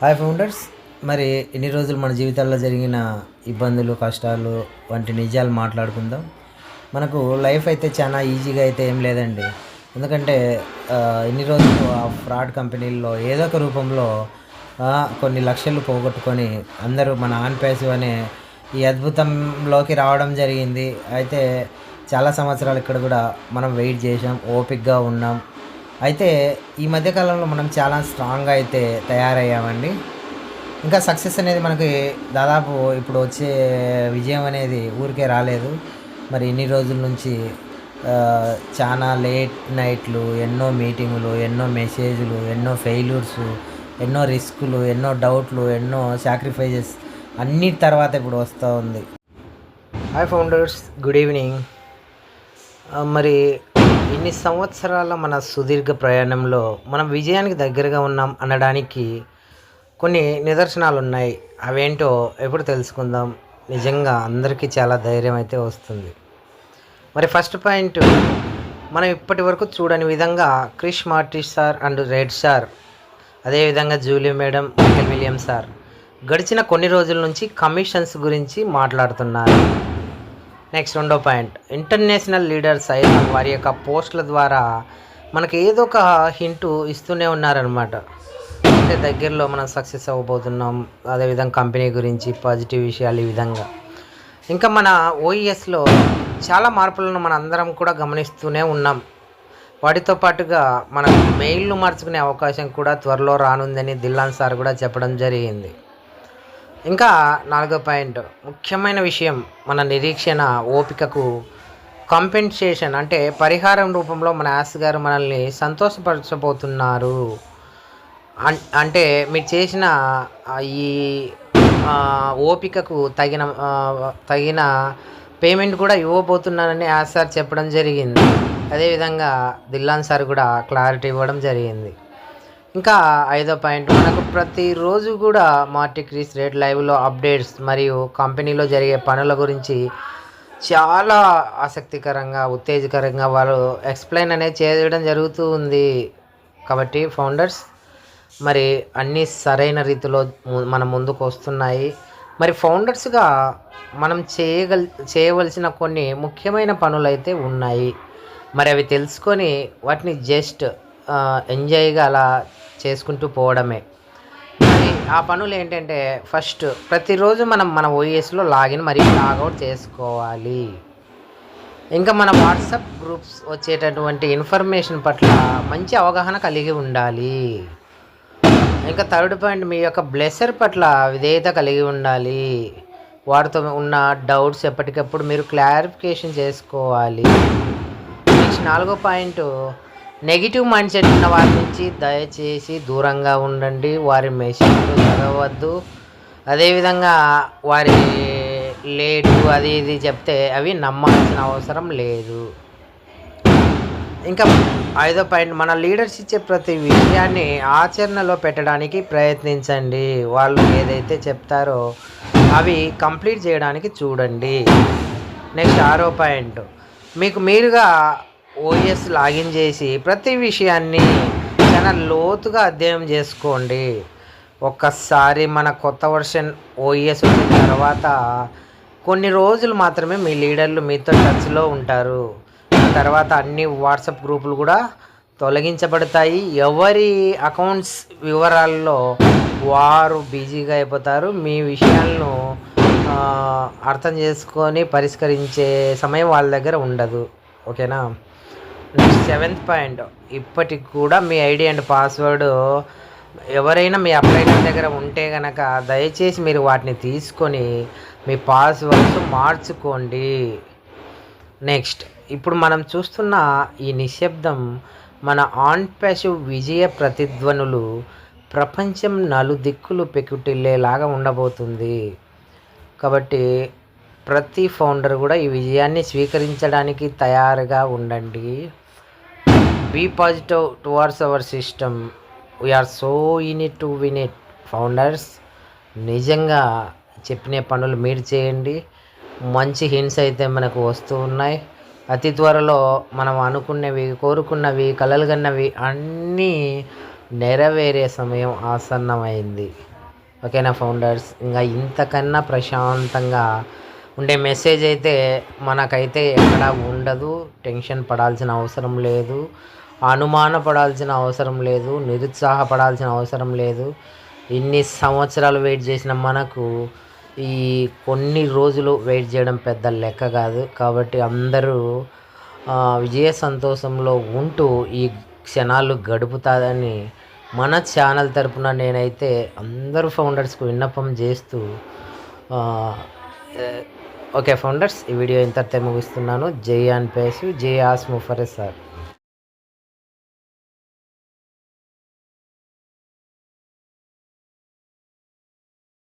Hi founders. మరి ఇన్ని రోజులు మన జీవితాల్లో జరిగిన ఇబ్బందులు కష్టాలు వంటి నిజాలు మాట్లాడుకుందాం. మనకు లైఫ్ అయితే చాలా ఈజీగా అయితే ఏం లేదండి. ఎందుకంటే ఎన్ని ఇన్ని రోజులు ఆ ఫ్రాడ్ కంపెనీల్లో ఏదో ఒక రూపంలో కొన్ని లక్షలు పోగొట్టుకొని అందరూ మన ఆన్ ప్యాసివ్ అనే ఈ అద్భుతంలోకి రావడం జరిగింది. అయితే చాలా సంవత్సరాలు ఇక్కడ కూడా మనం వెయిట్ చేసాం ఓపిక్గా ఉన్నాం. అయితే ఈ మధ్యకాలంలో మనం చాలా స్ట్రాంగ్గా అయితే తయారయ్యామండి. ఇంకా సక్సెస్ అనేది మనకి దాదాపు ఇప్పుడు వచ్చే విజయం అనేది ఊరికే రాలేదు. మరి ఇన్ని రోజుల నుంచి చాలా లేట్ నైట్లు ఎన్నో మీటింగులు ఎన్నో మెసేజ్లు ఎన్నో ఫెయిల్యూర్స్ ఎన్నో రిస్కులు ఎన్నో డౌట్లు ఎన్నో సాక్రిఫైజెస్ అన్నిటి తర్వాత ఇప్పుడు వస్తూ ఉంది. హాయ్ ఫౌండర్స్ గుడ్ ఈవినింగ్ మరి ఇన్ని సంవత్సరాల మన సుదీర్ఘ ప్రయాణంలో మనం విజయానికి దగ్గరగా ఉన్నాం అనడానికి కొన్ని నిదర్శనాలు ఉన్నాయి అవేంటో ఎప్పుడు తెలుసుకుందాం. నిజంగా అందరికీ చాలా ధైర్యం అయితే వస్తుంది. మరి ఫస్ట్ పాయింట్ మనం ఇప్పటి వరకు చూడని విధంగా Chris Martis sir and Red sir అదేవిధంగా Julie madam Michael William sir గడిచిన కొన్ని రోజుల నుంచి కమిషన్స్ గురించి మాట్లాడుతున్నారు. నెక్స్ట్ రెండో పాయింట్. ఇంటర్నేషనల్ లీడర్స్ అయిన వారి యొక్క పోస్టుల ద్వారా మనకి ఏదో ఒక హింటు ఇస్తూనే ఉన్నారనమాట అంటే దగ్గరలో మనం సక్సెస్ అవ్వబోతున్నాం అదేవిధంగా కంపెనీ గురించి పాజిటివ్ విషయాలు ఈ విధంగా. ఇంకా మన ఓఈఎస్లో చాలా మార్పులను మన అందరం కూడా గమనిస్తూనే ఉన్నాం. వాటితో పాటుగా మన మెయిల్ను మార్చుకునే అవకాశం కూడా త్వరలో రానుందని దిల్లాన్ సార్ కూడా చెప్పడం జరిగింది. ఇంకా నాలుగో పాయింట్. ముఖ్యమైన విషయం మన నిరీక్షణ ఓపికకు కంపెన్సేషన్ అంటే పరిహారం రూపంలో మన యాస్ గారు మనల్ని సంతోషపరచబోతున్నారు. అన్- అంటే మీరు చేసిన ఈ ఓపికకు తగిన తగిన పేమెంట్ కూడా ఇవ్వబోతున్నానని యాస్ సార్ చెప్పడం జరిగింది. అదేవిధంగా దిల్లాన్ సార్ కూడా క్లారిటీ ఇవ్వడం జరిగింది. ఇంకా ఐదో పాయింట్ మనకు ప్రతిరోజు కూడా మార్టిక్రీస్ రేట్ లైవ్లో అప్డేట్స్ మరియు కంపెనీలో జరిగే పనుల గురించి చాలా ఆసక్తికరంగా ఉత్తేజకరంగా వాళ్ళు ఎక్స్ప్లెయిన్ అనేది చేయడం జరుగుతూ ఉంది. కాబట్టి ఫౌండర్స్ మరి అన్నీ సరైన రీతిలో ము- మన ముందుకు వస్తున్నాయి. మరి ఫౌండర్స్గా మనం చేయగల్ చేయవలసిన కొన్ని ముఖ్యమైన పనులు అయితే ఉన్నాయి. మరి అవి తెలుసుకొని వాటిని జస్ట్ ఎంజాయ్గా అలా చేసుకుంటూ పోవడమే. మరి ఆ పనులు ఏంటంటే ఫస్ట్ ప్రతిరోజు మనం మన ఓఎస్లో లాగిన్ మరియు లాగౌట్ చేసుకోవాలి. ఇంకా మన వాట్సాప్ గ్రూప్స్ వచ్చేటటువంటి ఇన్ఫర్మేషన్ పట్ల మంచి అవగాహన కలిగి ఉండాలి. ఇంకా థర్డ్ పాయింట్ మీ యొక్క బ్లెస్సర్ పట్ల విధేయత కలిగి ఉండాలి. వారితో ఉన్న డౌట్స్ ఎప్పటికప్పుడు మీరు క్లారిఫికేషన్ చేసుకోవాలి. నెక్స్ట్ నాలుగో పాయింట్ నెగిటివ్ మైండ్ సెట్ ఉన్న వారి నుంచి దయచేసి దూరంగా ఉండండి. వారి మెసేజ్లు చదవద్దు. అదేవిధంగా వారి లేటు అది ఇది చెప్తే అవి నమ్మాల్సిన అవసరం లేదు. ఇంకా ఐదో పాయింట్ మన లీడర్స్ ఇచ్చే ప్రతి విషయాన్ని ఆచరణలో పెట్టడానికి ప్రయత్నించండి. వాళ్ళు ఏదైతే చెప్తారో అవి కంప్లీట్ చేయడానికి చూడండి. నెక్స్ట్ ఆరో పాయింట్ మీకు మీరుగా ఓఎస్ లాగిన్ చేసి ప్రతి విషయాన్ని చాలా లోతుగా అధ్యయనం చేసుకోండి. ఒక్కసారి మన కొత్త వర్షన్ ఓఎస్ వచ్చిన తర్వాత కొన్ని రోజులు మాత్రమే మీ లీడర్లు మీతో టచ్లో ఉంటారు. తర్వాత అన్ని వాట్సాప్ గ్రూపులు కూడా తొలగించబడతాయి. ఎవరి అకౌంట్స్ వివరాల్లో వారు బిజీగా అయిపోతారు మీ విషయాలను అర్థం చేసుకొని పరిష్కరించే సమయం వాళ్ళ దగ్గర ఉండదు. ఓకేనా? Seventh point. ఇప్పటికి కూడా మీ ఐడి అండ్ పాస్వర్డ్ ఎవరైనా మీ అప్లైనర్ దగ్గర ఉంటే కనుక దయచేసి మీరు వాటిని తీసుకొని మీ పాస్వర్డ్స్ మార్చుకోండి. నెక్స్ట్ ఇప్పుడు మనం చూస్తున్న ఈ నిశ్శబ్దం మన ఆన్ ప్యాసివ్ విజయ ప్రతిధ్వనులు ప్రపంచం నలుదిక్కులు పెకుటిల్లేలాగా ఉండబోతుంది. కాబట్టి ప్రతి ఫౌండర్ కూడా ఈ విజయాన్ని స్వీకరించడానికి తయారుగా ఉండండి. Be positive towards our system we are so in it to win it founders నిజంగా చెప్పిన పనులు మీరు చేయండి. మంచి హింట్స్ అయితే మనకు వస్తూ ఉన్నాయి. అతి త్వరలో మనం అనుకున్నవి కోరుకున్నవి కలలుగన్నవి అన్నీ నెరవేరే సమయం ఆసన్నమైంది. ఓకేనా ఫౌండర్స్? ఇంకా ఇంతకన్నా ప్రశాంతంగా ఉండే మెసేజ్ అయితే మనకైతే ఎక్కడ ఉండదు. టెన్షన్ పడాల్సిన అవసరం లేదు. అనుమాన పడాల్సిన అవసరం లేదు నిరుత్సాహపడాల్సిన అవసరం లేదు. ఇన్ని సంవత్సరాలు వెయిట్ చేసిన మనకు ఈ కొన్ని రోజులు వెయిట్ చేయడం పెద్ద లెక్క కాదు. కాబట్టి అందరూ విజయ సంతోషంలో ఉంటూ ఈ క్షణాలు గడుపుతాదని మన ఛానల్ తరపున నేనైతే అందరూ ఫౌండర్స్కు విన్నపం చేస్తూ ఓకే ఫౌండర్స్ ఈ వీడియో ఇంతటితో ముగిస్తున్నాను. జై అన్ పేసు జై ఆస్ ముఫరే సార్.